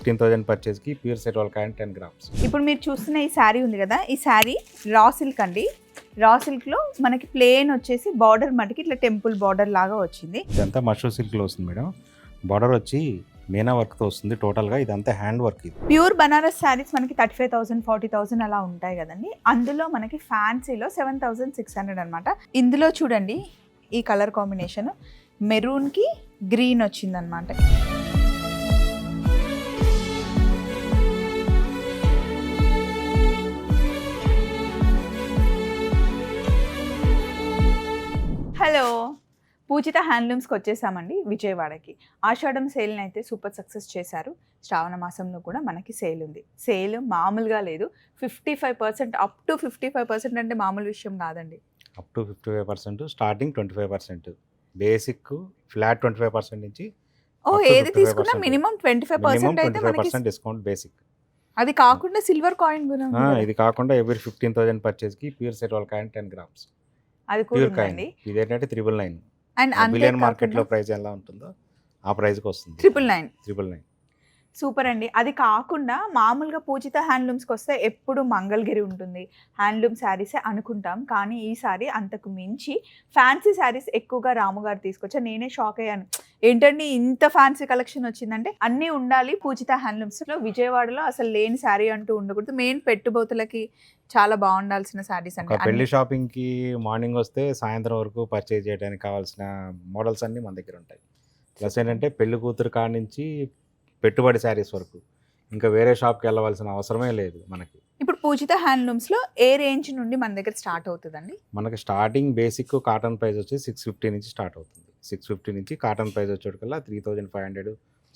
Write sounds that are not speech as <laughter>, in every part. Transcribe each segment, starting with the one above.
Fifteen thousand పర్చేస్కి pure set వాళ్ళ coin ten grams. ఇప్పుడు మీరు చూస్తున్న ఈ శారీ ఉంది కదా ఈ శారీ రా సిల్క్ అండి. రా సిల్క్లో మనకి ప్లేన్ వచ్చేసి బార్డర్ మటుకి ఇట్లా టెంపుల్ బార్డర్ లాగా వచ్చింది. ఇదంతా మష్రూమ్ సిల్క్లో వస్తుంది మేడం. బార్డర్ వచ్చి మీనా వర్క్తో వస్తుంది టోటల్గా ఇదంతా హ్యాండ్ వర్క్ ఇది. ప్యూర్ బనారస్ శారీస్ మనకి thirty five thousand forty thousand అలా ఉంటాయి కదండి. అందులో మనకి ఫ్యాన్సీలో సెవెన్ థౌసండ్ సిక్స్ హండ్రెడ్ అనమాట ఇందులో చూడండి ఈ కలర్ కాంబినేషన్. మెరూన్కి గ్రీన్ వచ్చిందనమాట హలో. పూజిత హ్యాండ్లూమ్స్కి వచ్చేసామండి విజయవాడకి. ఆషాఢం సేల్ని అయితే సూపర్ సక్సెస్ చేశారు. శ్రావణ మాసంలో కూడా మనకి సేల్ ఉంది. సేల్ మామూలుగా లేదు. Fifty five percent up to fifty five percent అంటే మామూలు విషయం కాదండి. Up to fifty five percent starting twenty five percent. Basic flat twenty five percent నుంచి ఓ ఏది 55% తీసుకున్నా మినిమం ట్వంటీ ఫైవ్ పర్సెంట్ అయితే మనకి డిస్కౌంట్ బేసిక్. అది కాకుండా సిల్వర్ కాయిన్. ఇది కాకుండా ఎవ్రీ ఫిఫ్టీన్ థౌసండ్ పర్చేస్కి ప్యూర్ సెట్ వాళ్ళ కాయిన్ టెన్ గ్రామ్స్. అది కూడా ఉందండి. ఇదేంటంటే త్రిబుల్ నైన్. అండ్ బిలియన్ మార్కెట్లో ప్రైస్ ఎలా ఉంటుందో ఆ ప్రైస్కి వస్తుంది. Triple nine. Triple nine. Super అండి. అది కాకుండా మామూలుగా పూజిత హ్యాండ్లూమ్స్కి వస్తే ఎప్పుడు మంగళగిరి ఉంటుంది. హ్యాండ్లూమ్ శారీసే అనుకుంటాం. కానీ ఈ సారీ అంతకు మించి ఫ్యాన్సీ శారీస్ ఎక్కువగా రాముగారు తీసుకొచ్చా నేనే షాక్ అయ్యాను. ఏంటండి ఇంత ఫ్యాన్సీ కలెక్షన్ వచ్చిందంటే? అన్నీ ఉండాలి పూజిత హ్యాండ్లూమ్స్లో. విజయవాడలో అసలు లేని శారీ అంటూ ఉండకూడదు. మెయిన్ పెట్టుబోతులకి చాలా బాగుండాల్సిన శారీస్ అండి. పెళ్ళి షాపింగ్కి మార్నింగ్ వస్తే సాయంత్రం వరకు పర్చేజ్ చేయడానికి కావాల్సిన మోడల్స్ అన్నీ మన దగ్గర ఉంటాయి. ప్లస్ ఏంటంటే పెళ్ళి కూతురు కాడ నుంచి పెట్టుబడి శారీస్ వరకు. ఇంకా వేరే షాప్కి వెళ్ళవలసిన అవసరమే లేదు మనకి. ఇప్పుడు పూజిత హ్యాండ్లూమ్స్లో ఏ రేంజ్ నుండి మన దగ్గర స్టార్ట్ అవుతుందండి? మనకి స్టార్టింగ్ బేసిక్ కాటన్ ప్రైస్ వచ్చి సిక్స్ ఫిఫ్టీ నుంచి స్టార్ట్ అవుతుంది. సిక్స్ ఫిఫ్టీ నుంచి cotton price వచ్చేటికల్లా three thousand five hundred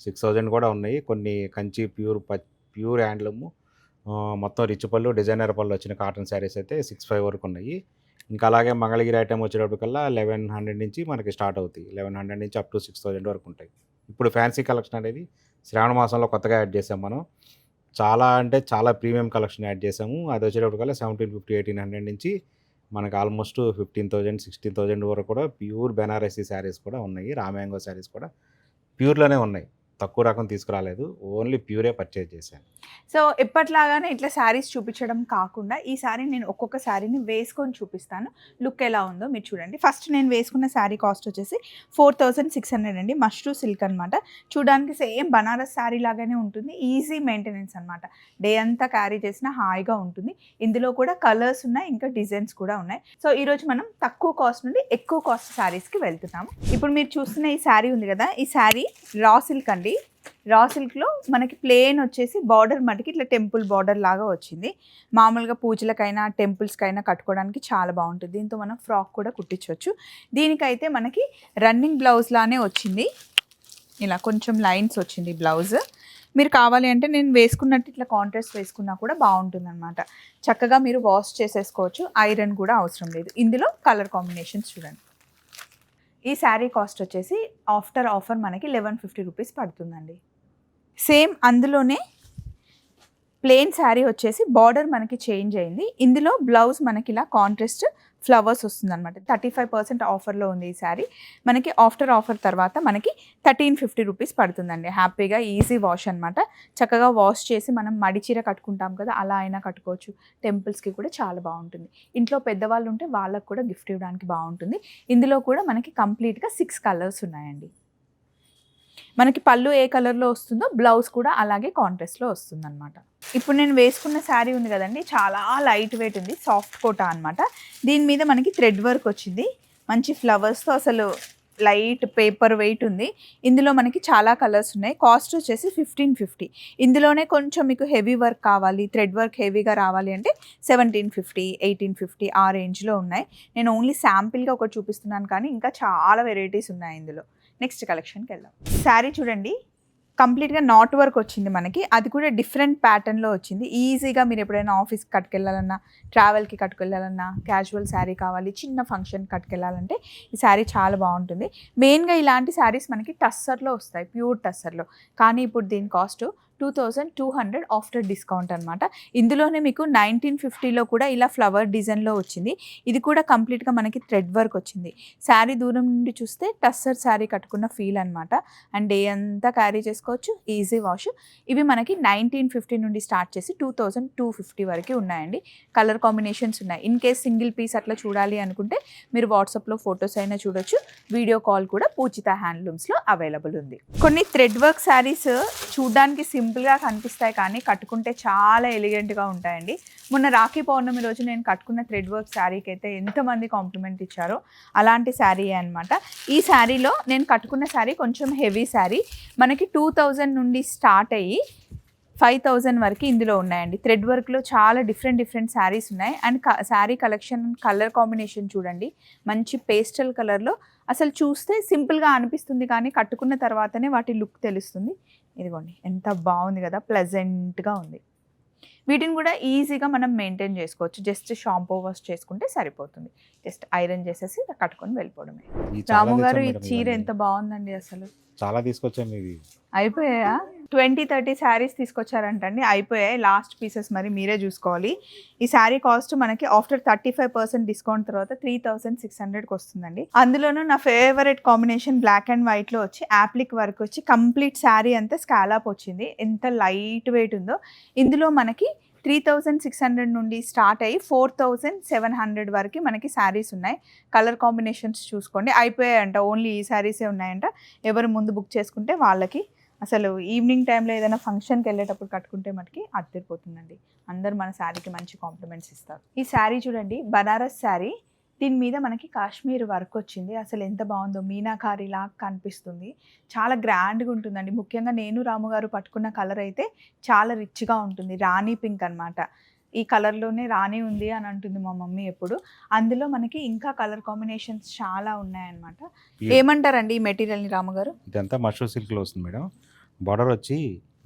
six thousand కూడా ఉన్నాయి. కొన్ని కంచి ప్యూర్ ప్యూర్ హ్యాండ్లూమ్ మొత్తం రిచ్ పళ్ళు డిజైనర్ పళ్ళు వచ్చిన కాటన్ శారీస్ అయితే సిక్స్ ఫైవ్ వరకు ఉన్నాయి. ఇంకా అలాగే మంగళగిరి ఐటమ్ వచ్చేటప్పటికల్లా లెవెన్ హండ్రెడ్ నుంచి మనకి స్టార్ట్ అవుతాయి. లెవెన్ హండ్రెడ్ నుంచి అప్ టు సిక్స్ థౌజండ్ వరకు ఉంటాయి. ఇప్పుడు ఫ్యాన్సీ కలెక్షన్ అనేది శ్రావణ మాసంలో కొత్తగా యాడ్ చేసాం మనం. చాలా అంటే చాలా ప్రీమియం కలెక్షన్ యాడ్ చేసాము. అది వచ్చేటప్పటికల్లా సెవెంటీన్ ఫిఫ్టీ ఎయిటీన్ హండ్రెడ్ నుంచి మనకు almost fifteen thousand sixteen thousand వరకు కూడా ప్యూర్ బెనారసీ శారీస్ కూడా ఉన్నాయి. రామ్యాంగో శారీస్ కూడా ప్యూర్లోనే ఉన్నాయి. తక్కువ రకం తీసుకురాలేదు. ఓన్లీ ప్యూరే పర్చేజ్ చేశాను. సో ఎప్పట్లాగానే ఇట్లా శారీస్ చూపించడం కాకుండా ఈ శారీ నేను ఒక్కొక్క శారీని వేసుకొని చూపిస్తాను. లుక్ ఎలా ఉందో మీరు చూడండి. ఫస్ట్ నేను వేసుకున్న శారీ కాస్ట్ వచ్చేసి ఫోర్ థౌజండ్ సిక్స్ హండ్రెడ్ అండి. మష్రూ సిల్క్ అనమాట చూడడానికి సేమ్ బనారస్ శారీ లాగానే ఉంటుంది. ఈజీ మెయింటెనెన్స్ అనమాట డే అంతా క్యారీ చేసినా హాయిగా ఉంటుంది. ఇందులో కూడా కలర్స్ ఉన్నాయి ఇంకా డిజైన్స్ కూడా ఉన్నాయి. సో ఈరోజు మనం తక్కువ కాస్ట్ నుండి ఎక్కువ కాస్ట్ శారీస్కి వెళ్తున్నాము. ఇప్పుడు మీరు చూస్తున్న ఈ శారీ ఉంది కదా? ఈ శారీ రా సిల్క్ అండి. రా సిల్క్లో మనకి ప్లేన్ వచ్చేసి బార్డర్ మటుకి ఇట్లా టెంపుల్ బార్డర్ లాగా వచ్చింది. మామూలుగా పూజలకైనా టెంపుల్స్కైనా కట్టుకోవడానికి చాలా బాగుంటుంది. దీంతో మనం ఫ్రాక్ కూడా కుట్టించవచ్చు. దీనికైతే మనకి రన్నింగ్ బ్లౌజ్ లానే వచ్చింది. ఇలా కొంచెం లైన్స్ వచ్చింది బ్లౌజ్. మీరు కావాలి అంటే నేను వేసుకున్నట్టు ఇట్లా కాంట్రాస్ట్ వేసుకున్నా కూడా బాగుంటుంది అనమాట చక్కగా మీరు వాష్ చేసేసుకోవచ్చు. ఐరన్ కూడా అవసరం లేదు. ఇందులో కలర్ కాంబినేషన్స్ చూడండి. ఈ శారీ కాస్ట్ వచ్చేసి ఆఫ్టర్ ఆఫర్ మనకి లెవెన్ ఫిఫ్టీ రూపీస్ పడుతుందండి. సేమ్ అందులోనే ప్లెయిన్ శారీ వచ్చేసి బార్డర్ మనకి చేంజ్ అయింది. ఇందులో బ్లౌజ్ మనకి ఇలా కాంట్రాస్ట్ ఫ్లవర్స్ వస్తుంది అనమాట థర్టీ ఫైవ్ పర్సెంట్ ఆఫర్లో ఉంది ఈ శారీ. మనకి ఆఫ్టర్ ఆఫర్ తర్వాత మనకి థర్టీన్ ఫిఫ్టీ రూపీస్ పడుతుందండి. హ్యాపీగా ఈజీ వాష్ అనమాట చక్కగా వాష్ చేసి మనం మడిచీర కట్టుకుంటాం కదా అలా అయినా కట్టుకోవచ్చు. టెంపుల్స్కి కూడా చాలా బాగుంటుంది. ఇంట్లో పెద్దవాళ్ళు ఉంటే వాళ్ళకు కూడా గిఫ్ట్ ఇవ్వడానికి బాగుంటుంది. ఇందులో కూడా మనకి కంప్లీట్గా సిక్స్ కలర్స్ ఉన్నాయండి. మనకి పళ్ళు ఏ కలర్లో వస్తుందో బ్లౌజ్ కూడా అలాగే కాంట్రాస్ట్లో వస్తుంది అనమాట ఇప్పుడు నేను వేసుకున్న శారీ ఉంది కదండి చాలా లైట్ వెయిట్ ఉంది సాఫ్ట్ కోట అనమాట దీని మీద మనకి థ్రెడ్ వర్క్ వచ్చింది. మంచి ఫ్లవర్స్తో అసలు లైట్ పేపర్ వెయిట్ ఉంది. ఇందులో మనకి చాలా కలర్స్ ఉన్నాయి. కాస్ట్ వచ్చేసి ఫిఫ్టీన్ ఫిఫ్టీ ఇందులోనే కొంచెం మీకు హెవీ వర్క్ కావాలి థ్రెడ్ వర్క్ హెవీగా రావాలి అంటే సెవెంటీన్ ఫిఫ్టీ ఎయిటీన్ ఫిఫ్టీ ఆ రేంజ్లో ఉన్నాయి. నేను ఓన్లీ శాంపిల్గా ఒకటి చూపిస్తున్నాను కానీ ఇంకా చాలా వెరైటీస్ ఉన్నాయి ఇందులో. నెక్స్ట్ కలెక్షన్కి వెళ్దాం. శారీ చూడండి కంప్లీట్గా నాట్ వర్క్ వచ్చింది మనకి. అది కూడా డిఫరెంట్ ప్యాటర్న్లో వచ్చింది. ఈజీగా మీరు ఎప్పుడైనా ఆఫీస్కి కట్టుకెళ్ళాలన్నా ట్రావెల్కి కట్టుకెళ్ళాలన్నా క్యాజువల్ శారీ కావాలి చిన్న ఫంక్షన్ కట్టుకెళ్ళాలంటే ఈ శారీ చాలా బాగుంటుంది. మెయిన్గా ఇలాంటి శారీస్ మనకి టస్సర్లో వస్తాయి ప్యూర్ టస్సర్లో కానీ ఇప్పుడు దీని cost two thousand two hundred after discount అనమాట ఇందులోనే మీకు నైన్టీన్ ఫిఫ్టీలో కూడా ఇలా ఫ్లవర్ డిజైన్లో వచ్చింది. ఇది కూడా కంప్లీట్గా మనకి థ్రెడ్ వర్క్ వచ్చింది. శారీ దూరం నుండి చూస్తే టస్సర్ శారీ కట్టుకున్న ఫీల్ అనమాట అండ్ డే అంతా క్యారీ చేసుకోవచ్చు ఈజీ వాష్. ఇవి మనకి నైన్టీన్ ఫిఫ్టీ నుండి స్టార్ట్ చేసి టూ థౌజండ్ టూ ఫిఫ్టీ వరకు ఉన్నాయండి. కలర్ కాంబినేషన్స్ ఉన్నాయి. ఇన్ కేస్ సింగిల్ పీస్ అట్లా చూడాలి అనుకుంటే మీరు వాట్సాప్లో ఫొటోస్ అయినా చూడొచ్చు. వీడియో కాల్ కూడా పూచిత హ్యాండ్లూమ్స్లో అవైలబుల్ ఉంది. కొన్ని థ్రెడ్ వర్క్ శారీస్ చూడడానికి సింపుల్గా కనిపిస్తాయి కానీ కట్టుకుంటే చాలా ఎలిగెంట్గా ఉంటాయండి. మొన్న రాఖీ పౌర్ణమి రోజు నేను కట్టుకున్న థ్రెడ్ వర్క్ శారీకి అయితే ఎంతమంది కాంప్లిమెంట్ ఇచ్చారో అలాంటి శారీ అనమాట ఈ శారీలో నేను కట్టుకున్న శారీ కొంచెం హెవీ శారీ. మనకి టూ థౌజండ్ నుండి స్టార్ట్ అయ్యి ఫైవ్ థౌజండ్ వరకు ఇందులో ఉన్నాయండి. థ్రెడ్ వర్క్లో చాలా డిఫరెంట్ డిఫరెంట్ శారీస్ ఉన్నాయి. And sari collection colour combination చూడండి. మంచి పేస్టల్ కలర్లో. అసలు చూస్తే సింపుల్గా అనిపిస్తుంది కానీ కట్టుకున్న తర్వాతనే వాటి లుక్ తెలుస్తుంది. ఇదిగోండి ఎంత బాగుంది కదా ప్లెజెంట్గా ఉంది. వీటిని కూడా ఈజీగా మనం మెయింటైన్ చేసుకోవచ్చు. జస్ట్ షాంపూ వాష్ చేసుకుంటే సరిపోతుంది. జస్ట్ ఐరన్ చేసేసి కట్టుకొని వెళ్ళిపోవడమే. రాము గారు ఈ చీర. ఎంత బాగుందండి అసలు. చాలా తీసుకొచ్చాము ఇవి అయిపోయాయా? ట్వంటీ థర్టీ శారీస్ తీసుకొచ్చారంటండి. అయిపోయాయి లాస్ట్ పీసెస్ మరి మీరే చూసుకోవాలి. ఈ శారీ కాస్ట్ మనకి after thirty five percent discount తర్వాత త్రీ థౌసండ్ సిక్స్ హండ్రెడ్కి వస్తుందండి. అందులోనూ నా ఫేవరెట్ కాంబినేషన్ బ్లాక్ అండ్ వైట్లో వచ్చి యాప్లిక్ వర్క్ వచ్చి కంప్లీట్ శారీ అంతా స్కాలాప్ వచ్చింది. ఎంత లైట్ వెయిట్ ఉందో. ఇందులో మనకి త్రీ థౌజండ్ సిక్స్ హండ్రెడ్ నుండి స్టార్ట్ అయ్యి ఫోర్ థౌజండ్ సెవెన్ హండ్రెడ్ వరకు మనకి శారీస్ ఉన్నాయి. కలర్ కాంబినేషన్స్ చూసుకోండి. అయిపోయాయంట. ఓన్లీ ఈ శారీసే ఉన్నాయంట. ఎవరు ముందు బుక్ చేసుకుంటే వాళ్ళకి అసలు ఈవినింగ్ టైంలో ఏదైనా ఫంక్షన్కి వెళ్ళేటప్పుడు కట్టుకుంటే మనకి అద్దరిపోతుందండి. అందరు మన శారీకి మంచి కాంప్లిమెంట్స్ ఇస్తారు. ఈ శారీ చూడండి బనారస్ శారీ. దీని మీద మనకి కాశ్మీర్ వర్క్ వచ్చింది. అసలు ఎంత బాగుందో మీనాకారి కనిపిస్తుంది. చాలా గ్రాండ్గా ఉంటుందండి. ముఖ్యంగా నేను రాము గారు పట్టుకున్న కలర్ అయితే చాలా రిచ్గా ఉంటుంది. రాణి పింక్ అన్నమాట. ఈ కలర్లోనే రాణి ఉంది అని అంటుంది మా మమ్మీ ఎప్పుడు. అందులో మనకి ఇంకా కలర్ కాంబినేషన్స్ చాలా ఉన్నాయన్నమాట. ఏమంటారండి ఈ మెటీరియల్ని రాము గారు ఇదంతా మష్రూ సిల్క్లో వస్తుంది మేడం. బార్డర్ వచ్చి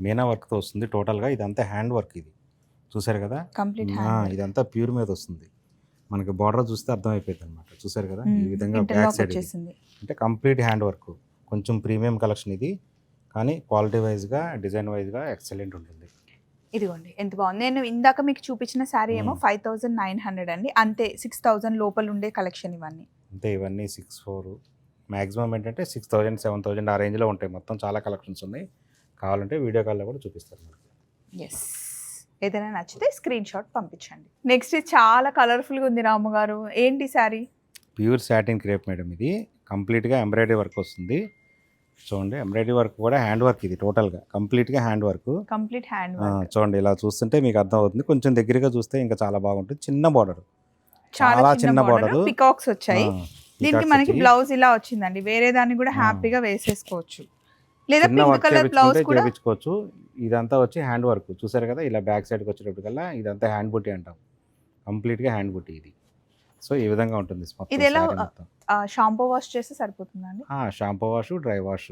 మీనా వర్క్తో వస్తుంది టోటల్గా ఇదంతా హ్యాండ్ వర్క్ ఇది. చూసారు కదా? కంప్లీట్ ఇదంతా ప్యూర్ మీద వస్తుంది. మనకి బార్డర్ చూస్తే అర్థమైపోయింది అనమాట చూసారు కదా? ఈ విధంగా బ్యాక్ సైడ్ అంటే కంప్లీట్ హ్యాండ్ వర్క్ కొంచెం ప్రీమియం కలెక్షన్ ఇది. కానీ క్వాలిటీ వైజ్గా డిజైన్ వైజ్గా ఎక్సలెంట్ ఉంటుంది. ఇదిగోండి ఎంత బాగుంది. నేను ఇందాక మీకు చూపించిన శారీ ఏమో. ఫైవ్ థౌజండ్ నైన్ హండ్రెడ్ అండి. అంతే సిక్స్ థౌజండ్ లోపల ఉండే కలెక్షన్ ఇవన్నీ. అంటే ఇవన్నీ సిక్స్ ఫోర్. మ్యాక్సిమం ఏంటంటే సిక్స్ థౌజండ్ సెవెన్ థౌజండ్ ఆ రేంజ్లో ఉంటాయి. మొత్తం చాలా కలెక్షన్స్ ఉన్నాయి. కావాలంటే వీడియో కాల్లో కూడా చూపిస్తారు ఎస్ ఏదైనా నచ్చితే స్క్రీన్ షాట్ పంపించండి. నెక్స్ట్ చాలా కలర్ఫుల్గా ఉంది రాము గారు ఏంటి sari? Pure satin crepe madam ఇది కంప్లీట్గా ఎంబ్రాయిడరీ వర్క్ వస్తుంది. చూడండి ఎంబ్రాయిడరీ వర్క్ కూడా హ్యాండ్ వర్క్ ఇది టోటల్గా. కంప్లీట్గా హ్యాండ్ వర్క్. కంప్లీట్ హ్యాండ్ చూడండి ఇలా చూస్తుంటే మీకు అర్థం అవుతుంది కొంచెం దగ్గరగా చూస్తే ఇంకా చాలా బాగుంటుంది. చిన్న బార్డర్. చాలా చిన్న. బార్డర్. పికాక్స్ వచ్చాయి. దీనికి మనకి బ్లౌజ్ ఇలా వచ్చిందండి. వేరే దాన్ని కూడా. హ్యాపీగా వేసేసుకోవచ్చు. లేదా పింక్ కలర్ బ్లౌజ్ కూడా చేయించుకోవచ్చు ఇదంతా వచ్చి హ్యాండ్ వర్క్. చూసారు కదా ఇలా బ్యాక్ సైడ్కి వచ్చేటప్పటికల్లా ఇదంతా హ్యాండ్ బుట్టి అంటాం. కంప్లీట్గా హ్యాండ్ బుట్టి ఇది. సో ఈ విధంగా ఉంటుంది ఇది ఎలా-. షాంపూ వాష్ చేస్తే సరిపోతుందండి? Shampoo wash dry wash.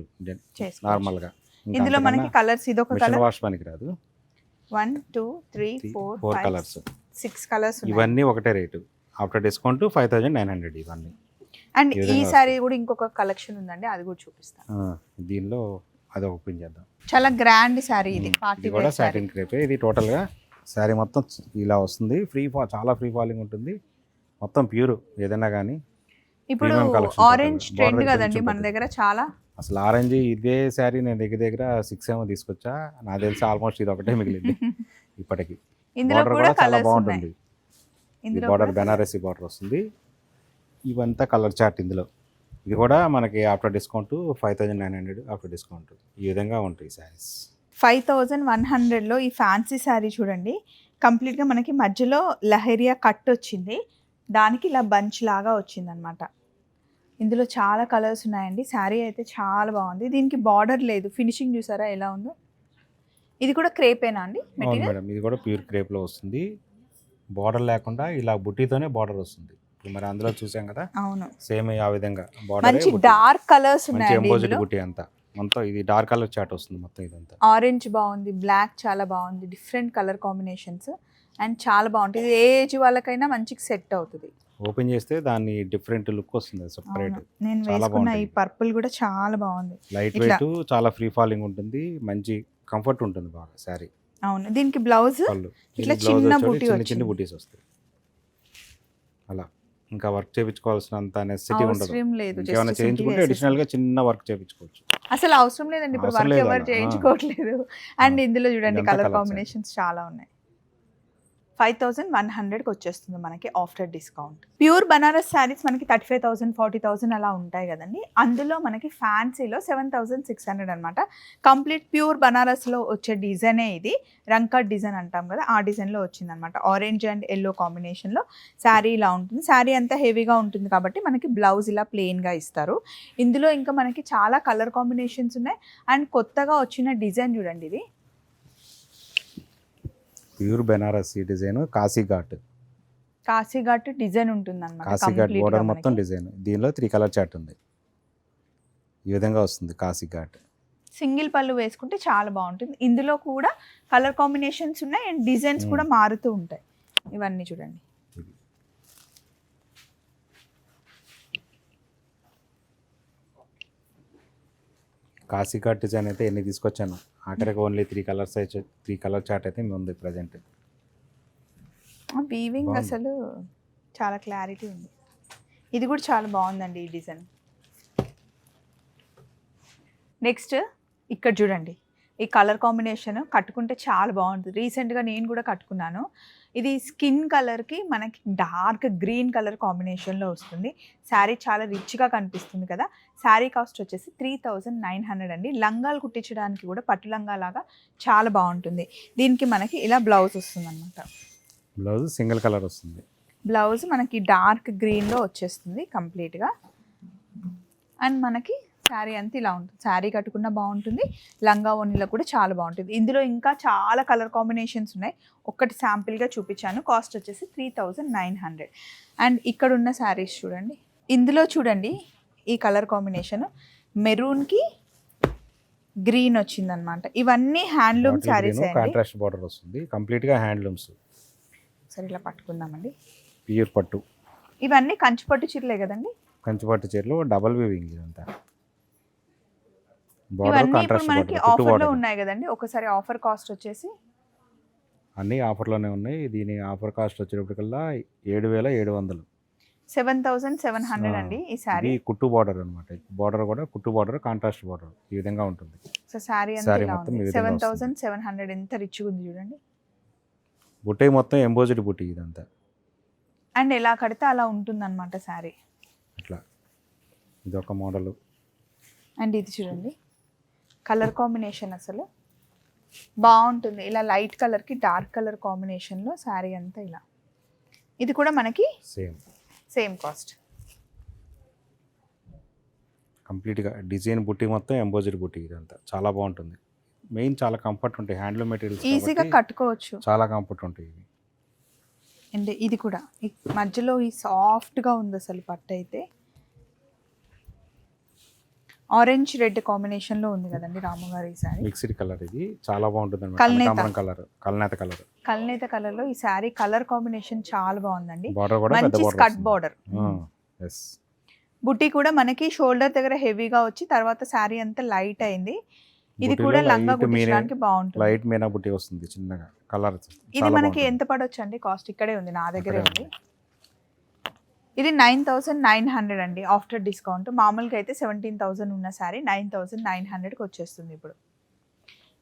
నార్మల్గా. ఇందులో మనకి కలర్స్ ఇదొక మిషన్ కలర్. వాష్ పనికి రాదు one two three four four colours. Six colours ఇవన్నీ ఒకటే rate. After discount five thousand nine hundred ఇవన్నీ. అండ్ ఈ సారీ కూడా ఇంకొక కలెక్షన్ ఉందండి అది కూడా చూపిస్తాను దీనిలో అది ఓపెన్ చేద్దాం. చాలా గ్రాండ్ సారీ ఇది పార్టీ ఇది కూడా సారీ సాటిన్ క్రేపే. ఇది టోటల్గా శారీ మొత్తం ఇలా వస్తుంది. ఫ్రీ ఫా చాలా ఫ్రీ ఫాలింగ్ ఉంటుంది. మొత్తం ప్యూర్ ఏదైనా కానీ ఇప్పుడు ఆరెంజ్. ట్రెండ్ కదండి మన. దగ్గర చాలా? అసలు ఆరెంజ్ ఇదే శారీ నేను దగ్గర దగ్గర సిక్స్ ఏమో తీసుకొచ్చా. నాకు తెలిసి ఆల్మోస్ట్ ఇది ఒకటే మిగిలింది <laughs> ఇప్పటికి. బార్డర్ కూడా చాలా బాగుంటుంది. ఈ బార్డర్ బెనారసీ బార్డర్ వస్తుంది. ఇవంతా కలర్ చార్ట్ ఇందులో. ఇది కూడా మనకి after discount five thousand nine hundred after discount ఈ విధంగా ఉంటాయి శారీస్ ఫైవ్ థౌజండ్ వన్ హండ్రెడ్లో ఈ ఫ్యాన్సీ శారీ చూడండి. కంప్లీట్గా మనకి మధ్యలో లహరియా కట్ వచ్చింది. దానికి ఇలా బంచ్ లాగా వచ్చింది అనమాట ఇందులో చాలా కలర్స్ ఉన్నాయండి. శారీ అయితే చాలా బాగుంది. దీనికి బార్డర్ లేదు. ఫినిషింగ్ చూసారా ఎలా ఉందో? ఇది కూడా క్రేపేనా అండి మేడం. ఇది కూడా ప్యూర్ క్రేప్లో వస్తుంది. బార్డర్ లేకుండా ఇలా బుట్టితోనే బార్డర్ వస్తుంది. మరి అందులో చూసాం కదా? అవును. సేమ్ ఆ విధంగా బార్డర్ మంచి డార్క్ కలర్స్ మంచి ఉన్నాయండి ఎంబోజిడ్ బుట్టి అంతా. మొత్తం ఇది డార్క్ కలర్ చాట్ వస్తుంది మొత్తం ఇదంతా. ఆరెంజ్ బాగుంది. బ్లాక్ చాలా బాగుంది. Different colour combinations. అండ్ చాలా బాగుంటుంది. ఏ ఏజ్ వాళ్ళకైనా మంచిగా సెట్ అవుతుంది. ఓపెన్ చేస్తే దాన్ని డిఫరెంట్ లుక్ వస్తుంది సపరేట్. నేను వేసుకున్న ఈ. పర్పుల్ కూడా చాలా బాగుంది. లైట్. వెయిట్ చాలా ఫ్రీ ఫాలింగ్ ఉంటుంది. మంచి కంఫర్ట్ ఉంటుంది బాగా శారీ అవును. దీనికి బ్లౌజ్ ఇట్లా చిన్న బూటీ చిన్న బూటీస్ వస్తాయి. అలా. ఇంకా వర్క్ చేయించుకోవాల్సినంత నెసిటీ ఉండదు. అవసరం లేదు. ఇంకేమైనా just చేయించుకుంటే అడిషనల్గా చిన్న వర్క్ చేయించుకోవచ్చు అసలు అవసరం లేదండి. ఇప్పుడు వర్క్ ఎవరు. చేయించుకోవట్లేదు. అండ్ ఇందులో చూడండి కలర్ కాంబినేషన్స్ చాలా ఉన్నాయి. ఫైవ్ థౌసండ్ వన్ హండ్రెడ్కి వచ్చేస్తుంది మనకి after discount. Pure Banaras saris మనకి thirty five thousand forty thousand అలా ఉంటాయి కదండి. అందులో మనకి ఫ్యాన్సీలో సెవెన్ థౌసండ్ సిక్స్ హండ్రెడ్ అనమాట కంప్లీట్ ప్యూర్ బనారస్లో వచ్చే డిజైనే ఇది. రంకట్ డిజైన్ అంటాం కదా ఆ డిజైన్లో వచ్చిందనమాట ఆరెంజ్ అండ్ ఎల్లో కాంబినేషన్లో శారీ ఇలా ఉంటుంది. శారీ అంతా హెవీగా ఉంటుంది కాబట్టి మనకి బ్లౌజ్ ఇలా ప్లెయిన్గా ఇస్తారు. ఇందులో ఇంకా మనకి చాలా కలర్ కాంబినేషన్స్ ఉన్నాయి. అండ్ కొత్తగా వచ్చిన డిజైన్ చూడండి ఇది. Pure Benarasi design Kashi Ghat. Kashi Ghat design ఉంటుంది అనమాట కాశీ ఘాట్ బోర్డర్ మొత్తం డిజైన్. దీనిలో త్రీ కలర్ చార్ట్ ఉంది. ఈ విధంగా వస్తుంది కాశీ ఘాట్. సింగిల్ పళ్ళు వేసుకుంటే చాలా బాగుంటుంది. ఇందులో కూడా కలర్ కాంబినేషన్స్ ఉన్నాయి అండ్ డిజైన్స్. కూడా మారుతూ ఉంటాయి. ఇవన్నీ చూడండి. కాశీ ఘాట్ డిజైన్ అయితే ఎన్ని తీసుకొచ్చాను? ఆఖరికి ఓన్లీ త్రీ కలర్స్ అయితే త్రీ కలర్ చార్ట్ అయితే ఉంది ప్రజెంట్ వీవింగ్. అసలు చాలా క్లారిటీ ఉంది. ఇది కూడా చాలా బాగుందండి ఈ డిజైన్ నెక్స్ట్ ఇక్కడ చూడండి. ఈ కలర్ కాంబినేషన్ కట్టుకుంటే చాలా బాగుంటుంది రీసెంట్గా నేను కూడా కట్టుకున్నాను. ఇది స్కిన్ కలర్కి మనకి డార్క్ గ్రీన్ కలర్ కాంబినేషన్లో వస్తుంది. శారీ చాలా రిచ్గా కనిపిస్తుంది కదా. శారీ కాస్ట్ వచ్చేసి త్రీ థౌజండ్ నైన్ హండ్రెడ్ అండి. లంగాలు కుట్టించడానికి కూడా పట్టు లంగా లాగా చాలా బాగుంటుంది. దీనికి మనకి ఇలా బ్లౌజ్ వస్తుంది అనమాట బ్లౌజ్ సింగిల్ కలర్ వస్తుంది. బ్లౌజ్ మనకి డార్క్ గ్రీన్లో వచ్చేస్తుంది కంప్లీట్గా. అండ్ మనకి శారీ అంతా ఇలా ఉంటుంది. శారీ కట్టుకున్న బాగుంటుంది. లంగా ఓణిలో కూడా చాలా బాగుంటుంది. ఇందులో ఇంకా చాలా కలర్ కాంబినేషన్స్ ఉన్నాయి. ఒక్కటి శాంపిల్గా చూపించాను. కాస్ట్ వచ్చేసి three thousand nine hundred. And ఇక్కడ ఉన్న శారీస్ చూడండి. ఇందులో చూడండి ఈ కలర్ కాంబినేషన్. మెరూన్కి గ్రీన్ వచ్చిందనమాట. ఇవన్నీ హ్యాండ్లూమ్ శారీస్ కాంట్రాస్ట్ బార్డర్ వస్తుంది. కంప్లీట్గా హ్యాండ్లూమ్స్. సరే ఇలా పట్టుకుందామండి. ప్యూర్ పట్టు. ఇవన్నీ కంచిపట్టు చీరలే కదండి? కంచిపట్టు చీరలు డబల్ వీవింగ్ ఇదంతా. ఇవన్నీ ఇప్పుడు మనకి ఆఫర్లో ఉన్నాయి కదండి. ఒకసారి ఆఫర్ కాస్ట్ వచ్చేసి అన్ని ఆఫర్లోనే ఉన్నాయి. దీని ఆఫర్ కాస్ట్ వచ్చేటప్పటికల్లా ఏడు వేల ఏడు వందలు సెవెన్ థౌసండ్ సెవెన్ హండ్రెడ్ అండి ఈ శారీ. కుట్టు బార్డర్ అనమాట బార్డర్ కూడా కుట్టు బార్డర్ కాంట్రాస్ట్ బార్డర్. ఈ విధంగా ఉంటుంది. So sari seven. Thousand seven hundred ఎంత రిచ్గా ఉంది చూడండి. బుట్టే మొత్తం ఎంబోజిడ్ బుట్టి ఇదంతా. అండ్ ఎలా కడితే అలా ఉంటుంది అనమాట శారీ. ఇది ఒక మోడల్. అండ్ ఇది చూడండి. కలర్ కాంబినేషన్ అసలు? బాగుంటుంది. ఇలా లైట్ కలర్కి డార్క్ కలర్ కాంబినేషన్లో శారీ అంతా ఇలా. ఇది కూడా మనకి సేమ్ సేమ్ కాస్ట్. కంప్లీట్గా డిజైన్ బుట్టి మొత్తం ఎంబోజిడ్ బుట్టి ఇదంతా. చాలా బాగుంటుంది. మెయిన్ చాలా కంఫర్ట్ ఉంటాయి. హ్యాండ్లూమ్ మెటీరియల్స్ ఈజీగా కట్టుకోవచ్చు. చాలా కంఫర్ట్ ఉంటాయి ఇవి. అండ్ ఇది కూడా. మధ్యలో ఈ సాఫ్ట్గా ఉంది అసలు పట్టు అయితే. ఆరెంజ్ రెడ్ కాంబినేషన్లో ఉంది కదండి రాముగారు ఈ శారీ మిక్స్డ్ కలర్ ఇది. చాలా బాగుంటుంది కల్నేత. కలర్. కల్నేత కలర్. కల్నేత కలర్లో ఈ శారీ కలర్ కాంబినేషన్ చాలా బాగుందండి. బార్డర్ కూడా పెద్ద మంచి స్కట్ బార్డర్ ఎస్ బుట్టి కూడా మనకి షోల్డర్ దగ్గర హెవీగా వచ్చి తర్వాత శారీ అంతా లైట్ అయింది. ఇది కూడా లంగా కుట్టించడానికి బాగుంటుంది. లైట్ మీనా బుట్టి వస్తుంది చిన్నగా. కలర్ ఇది మనకి ఎంత పడవచ్చు అండి కాస్ట్ ఇక్కడే ఉంది నా దగ్గరే ఉంది. ఇది నైన్ థౌసండ్ నైన్ హండ్రెడ్ అండి ఆఫ్టర్ డిస్కౌంట్. మామూలుగా అయితే సెవెంటీన్ థౌసండ్ ఉన్న శారీ నైన్ థౌసండ్ నైన్ హండ్రెడ్కి వచ్చేస్తుంది ఇప్పుడు.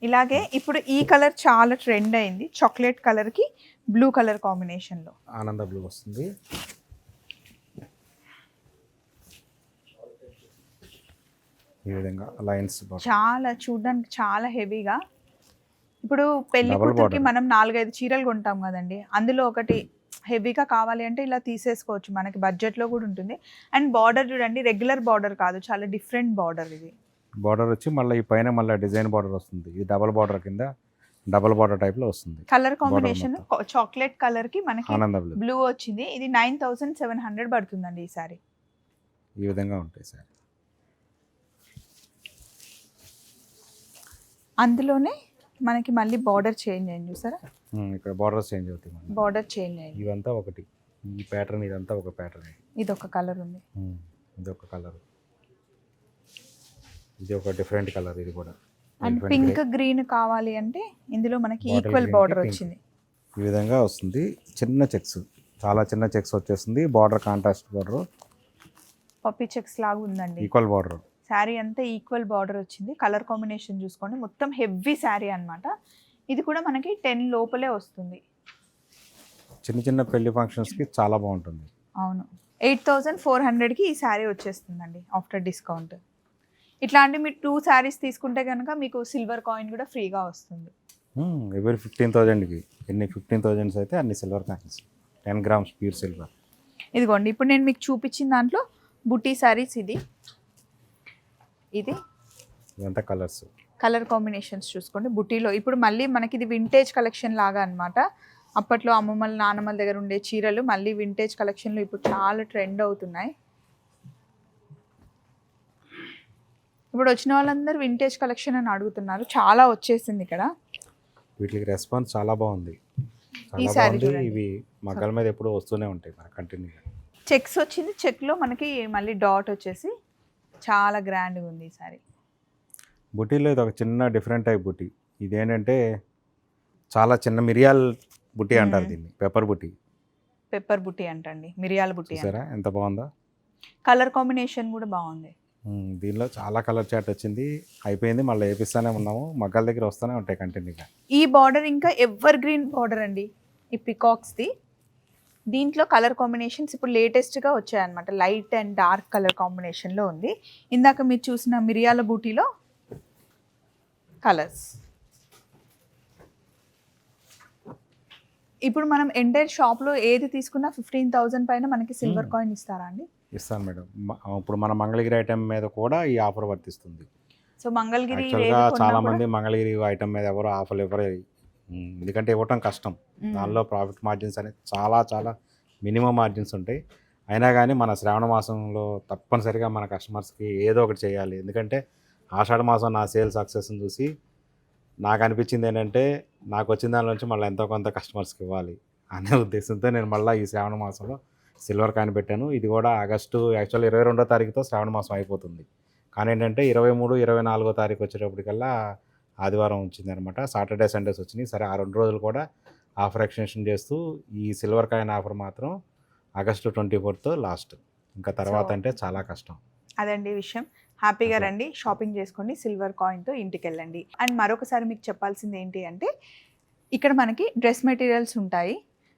ఇలాగే ఇప్పుడు ఈ కలర్ చాలా ట్రెండ్ అయింది చాక్లెట్ కలర్కి బ్లూ కలర్ కాంబినేషన్లో. ఆనంద బ్లూ వస్తుంది. ఈ విధంగా లైన్స్ చాలా చూడడానికి చాలా హెవీగా. ఇప్పుడు పెళ్ళి కూతురికి. మనం నాలుగైదు చీరలు కొంటాం కదండి అందులో ఒకటి హెవీగా కావాలి అంటే ఇలా తీసేసుకోవచ్చు. మనకి బడ్జెట్లో కూడా ఉంటుంది. అండ్ బార్డర్ చూడండి రెగ్యులర్ బార్డర్ కాదు చాలా డిఫరెంట్ బార్డర్ ఇది. బార్డర్ వచ్చి మళ్ళీ ఈ పైన మళ్ళీ డిజైన్ బార్డర్ వస్తుంది. ఇది డబల్ బార్డర్ కింద డబల్ బార్డర్ టైప్లో వస్తుంది. కలర్ కాంబినేషన్ చాక్లెట్ కలర్కి మనకి బ్లూ వచ్చింది. ఇది నైన్ థౌసండ్ సెవెన్ హండ్రెడ్ పడుతుందండి ఈ సారీ. ఈ విధంగా ఉంటాయి సార్. అందులోనే మనకి మళ్ళీ బార్డర్ చేంజ్ అయింది చూసారా? ఇక్కడ బార్డర్స్ చేంజ్ మళ్ళీ. బార్డర్ చేంజ్ అయింది. ఇవంతా ఒకటి. ఈ ప్యాటర్న్ ఇదంతా ఒక ప్యాటర్న్ ఇది ఒక కలర్ ఉంది. ఇది ఒక కలర్ ఇది ఒక డిఫరెంట్ కలర్ ఇది కూడా. And pink. గ్రీన్ కావాలి అంటే ఇందులో మనకి ఈక్వల్ బార్డర్. వచ్చింది. ఈ విధంగా వస్తుంది. చిన్న చెక్స్ చాలా చిన్న చెక్స్ వచ్చేస్తుంది. Border contrast border puppy checks లాగా ఉందండి. ఈక్వల్ బార్డర్ శారీ అంతా ఈక్వల్ బార్డర్ వచ్చింది. కలర్ కాంబినేషన్ చూసుకోండి. మొత్తం హెవీ శారీ అన్నమాట. ఇది కూడా మనకి టెన్ లోపలే వస్తుంది. చిన్న చిన్న పెళ్ళి ఫంక్షన్స్కి చాలా బాగుంటుంది. అవును. ఎయిట్ థౌజండ్ ఫోర్ హండ్రెడ్కి ఈ శారీ వచ్చేస్తుందండి ఆఫ్టర్ డిస్కౌంట్ ఇట్లాంటి మీరు టూ శారీస్ తీసుకుంటే కనుక మీకు సిల్వర్ కాయిన్ కూడా ఫ్రీగా వస్తుంది. ఎవరి ఫిఫ్టీన్ థౌజండ్కి ఎన్ని ఫిఫ్టీన్ థౌజండ్స్ అయితే అన్ని silver coins ten grams pure silver ఇదిగోండి. ఇప్పుడు నేను మీకు చూపించిన దాంట్లో బుటీ శారీస్ ఇది. ఇది? ఇదంతా కలర్స్ కలర్ కాంబినేషన్స్ చూసుకోండి. బుటీలో ఇప్పుడు మళ్ళీ మనకి ఇది వింటేజ్ కలెక్షన్ లాగా అన్నమాట. అప్పట్లో అమ్మమ్మల నాన్నమ్మల దగ్గర ఉండే చీరలు మళ్ళీ వింటేజ్ కలెక్షన్లో ఇప్పుడు చాలా ట్రెండ్ అవుతున్నాయి. ఇప్పుడు వచ్చిన వాళ్ళందరూ వింటేజ్ కలెక్షన్ అని అడుగుతున్నారు. చాలా వచ్చేసింది ఇక్కడ. వీటికి రెస్పాన్స్ చాలా బాగుంది. ఇవి మగ్గల మీద ఎప్పుడూ వస్తూనే ఉంటాయి. కంటిన్యూగా చెక్స్ వచ్చింది. చెక్లో మనకి మళ్ళీ డాట్ వచ్చేసి చాలా గ్రాండ్గా ఉంది ఈ సారీ. బుటీలో ఇది ఒక చిన్న డిఫరెంట్ టైప్ బుటీ. ఇదేంటంటే చాలా చిన్న మిరియాల్ బుటీ అంటారు. దీన్ని పెప్పర్ బుటీ. పెప్పర్ బుట్టి అంటండి మిరియాల బుట్టి చూసారా? ఎంత బాగుందో? కలర్ కాంబినేషన్ కూడా బాగుంది. దీనిలో చాలా కలర్ చాట్ వచ్చింది. అయిపోయింది మళ్ళీ వేపిస్తూనే ఉన్నాము. మగ్గల దగ్గర వస్తూనే ఉంటాయి కంటిన్యూగా. ఈ బార్డర్ ఇంకా ఎవర్ గ్రీన్ బార్డర్ అండి? ఈ పికాక్స్ది. దీంట్లో కలర్ కాంబినేషన్స్ ఇప్పుడు లేటెస్ట్గా వచ్చాయన్నమాట. లైట్ అండ్ డార్క్ కలర్ కాంబినేషన్లో ఉంది. ఇందాక మీరు చూసిన మిరియాల బూటీలో కలర్స్. ఇప్పుడు మనం ఎంటైర్ షాప్లో ఏది తీసుకున్నా ఫిఫ్టీన్ థౌజండ్ పైన మనకి సిల్వర్. కాయిన్ ఇస్తారా అండి? ఇస్తాను మేడం. ఇప్పుడు మన మంగళగిరి ఐటమ్ మీద కూడా ఈ ఆఫర్ వర్తిస్తుంది. సో మంగళగిరి చాలా మంది మంగళగిరి ఐటమ్ మీద ఎవరు ఆఫర్లు మ్మ్. ఎందుకంటే ఇవ్వటం కష్టం. దానిలో ప్రాఫిట్ మార్జిన్స్ అనేది చాలా చాలా మినిమం మార్జిన్స్ ఉంటాయి. అయినా కానీ మన శ్రావణ మాసంలో తప్పనిసరిగా మన కస్టమర్స్కి ఏదో ఒకటి చేయాలి. ఎందుకంటే ఆషాఢ మాసం నా సేల్ సక్సెస్ని చూసి నాకు అనిపించింది ఏంటంటే నాకు వచ్చిన దాని నుంచి మళ్ళీ ఎంతో కొంత కస్టమర్స్కి ఇవ్వాలి అనే ఉద్దేశంతో నేను మళ్ళీ ఈ శ్రావణ మాసంలో సిల్వర్ కాయిన్ పెట్టాను. ఇది కూడా ఆగస్టు యాక్చువల్ ఇరవై రెండో తారీఖుతో శ్రావణ మాసం అయిపోతుంది. కానీ ఏంటంటే ఇరవై మూడు ఇరవై నాలుగో తారీఖు వచ్చేటప్పటికల్లా ఆదివారం వచ్చింది అనమాట సాటర్డే సండేస్ వచ్చినాయి. సరే ఆ రెండు రోజులు కూడా ఆఫర్ ఎక్స్టెన్షన్ చేస్తూ ఈ సిల్వర్ కాయిన్ ఆఫర్ మాత్రం ఆగస్టు ట్వంటీ ఫోర్త్ లాస్ట్. ఇంకా తర్వాత అంటే చాలా కష్టం. అదండి విషయం. హ్యాపీగా. రండి. షాపింగ్ చేసుకోండి. సిల్వర్ కాయిన్తో ఇంటికి వెళ్ళండి అండ్ మరొకసారి మీకు చెప్పాల్సింది ఏంటి అంటే ఇక్కడ మనకి డ్రెస్ మెటీరియల్స్ ఉంటాయి.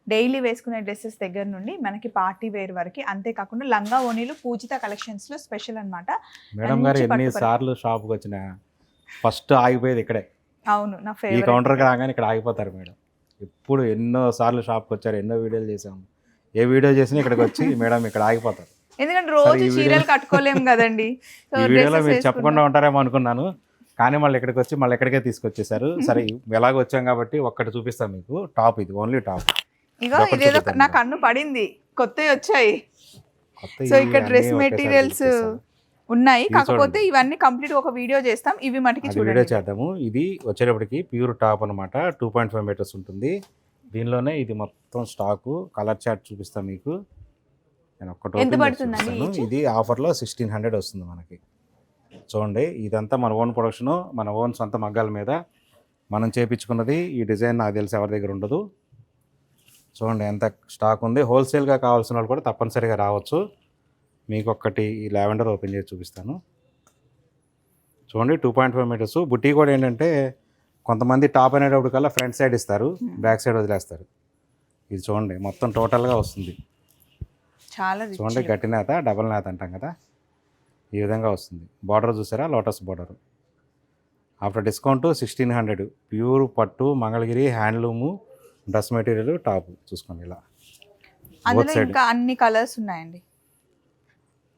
డైలీ వేసుకునే డ్రెస్సెస్ దగ్గర నుండి మనకి పార్టీ వేర్ వరకు. అంతేకాకుండా లంగా ఓనీలు పూజిత కలెక్షన్స్లో స్పెషల్ అన్నమాట. మేడం గారు మంచి ఎన్ని పట్టుబడి. సార్లు షాప్కి వచ్చినా ఫస్ట్ ఆగిపోయేది ఇక్కడే. అవును నా ఈ కౌంటర్కి రాగానే ఇక్కడ ఆగిపోతారు మేడం. ఎప్పుడు ఎన్నో సార్లు షాప్కి వచ్చారు ఎన్నో వీడియోలు చేసాము ఏ వీడియో చేసినా ఇక్కడికి వచ్చి మేడం ఇక్కడ ఆగిపోతారు. ఎందుకంటే రోజు చీరలు వీడియో- కట్టుకోలేం కదండి. <laughs> ఈ వీడియోలో మీరు చెప్పకుండా. ఉంటారేమో అనుకున్నాను. కానీ మళ్ళీ ఇక్కడికి వచ్చి మళ్ళీ ఎక్కడికే తీసుకొచ్చేసారు <laughs> సరే ఎలాగ వచ్చాం కాబట్టి ఒక్కటి చూపిస్తాం మీకు. టాప్ ఇది ఓన్లీ టాప్ ఇగో ఇదేదో నా. కన్ను పడింది. కొత్తవి వచ్చాయి. సో ఇక్కడ డ్రెస్ మెటీరియల్స్. ఉన్నాయి. కాకపోతే. ఇవన్నీ కంప్లీట్ ఒక వీడియో చేస్తాం. ఇవి మటుకి వీడియో చేద్దాము. ఇది వచ్చేటప్పటికి ప్యూర్ టాప్ అనమాట టూ పాయింట్ ఫైవ్ మీటర్స్ ఉంటుంది. దీనిలోనే ఇది మొత్తం స్టాకు. కలర్ చార్ట్ చూపిస్తాను మీకు. నేను ఒక్కటి ఎంత పడుతుందండి? ఇది ఆఫర్లో సిక్స్టీన్ హండ్రెడ్ వస్తుంది మనకి. చూడండి ఇదంతా మన ఓన్ ప్రొడక్షను మన ఓన్ సొంత మగ్గాల మీద. మనం చేపించుకున్నది ఈ డిజైన్ నాకు తెలిసి ఎవరి దగ్గర ఉండదు. చూడండి ఎంత స్టాక్ ఉంది. హోల్సేల్గా కావాల్సిన వాళ్ళు కూడా తప్పనిసరిగా రావచ్చు. మీకు ఒక్కటి ఈ లావెండర్ ఓపెన్ చేసి చూపిస్తాను. చూడండి టూ పాయింట్ ఫైవ్ మీటర్స్ బుట్టి కూడా ఏంటంటే కొంతమంది టాప్ అనేటప్పుడు కల్లా ఫ్రంట్ సైడ్ ఇస్తారు Hmm. బ్యాక్ సైడ్ వదిలేస్తారు. ఇది చూడండి మొత్తం టోటల్గా వస్తుంది. చాలా చూడండి. గట్టి నేత డబల్ నేత అంటాం కదా. ఈ విధంగా వస్తుంది. బార్డర్ చూసారా? Lotus border after discount sixteen hundred pure పట్టు Mangalagiri handloom dress material top చూసుకోండి ఇలా. అందులో side. ఇంకా అన్ని కలర్స్ ఉన్నాయండి.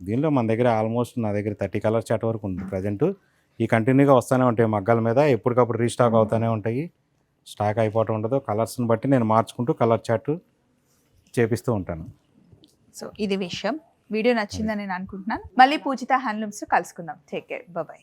దీనిలో మన దగ్గర ఆల్మోస్ట్ నా దగ్గర థర్టీ కలర్ చాట్ వరకు ఉంది ప్రజెంట్ ఈ కంటిన్యూగా వస్తూనే ఉంటాయి మగ్గాల మీద ఎప్పటికప్పుడు రీస్టాక్ అవుతూనే ఉంటాయి. స్టాక్ అయిపోవటం ఉండదు. కలర్స్ని బట్టి నేను మార్చుకుంటూ కలర్ చాట్ చేపిస్తూ ఉంటాను. సో ఇది విషయం. వీడియో నచ్చిందని నేను అనుకుంటున్నాను. మళ్ళీ పూజిత హ్యాండ్లూమ్స్ కలుసుకుందాం. Take care bye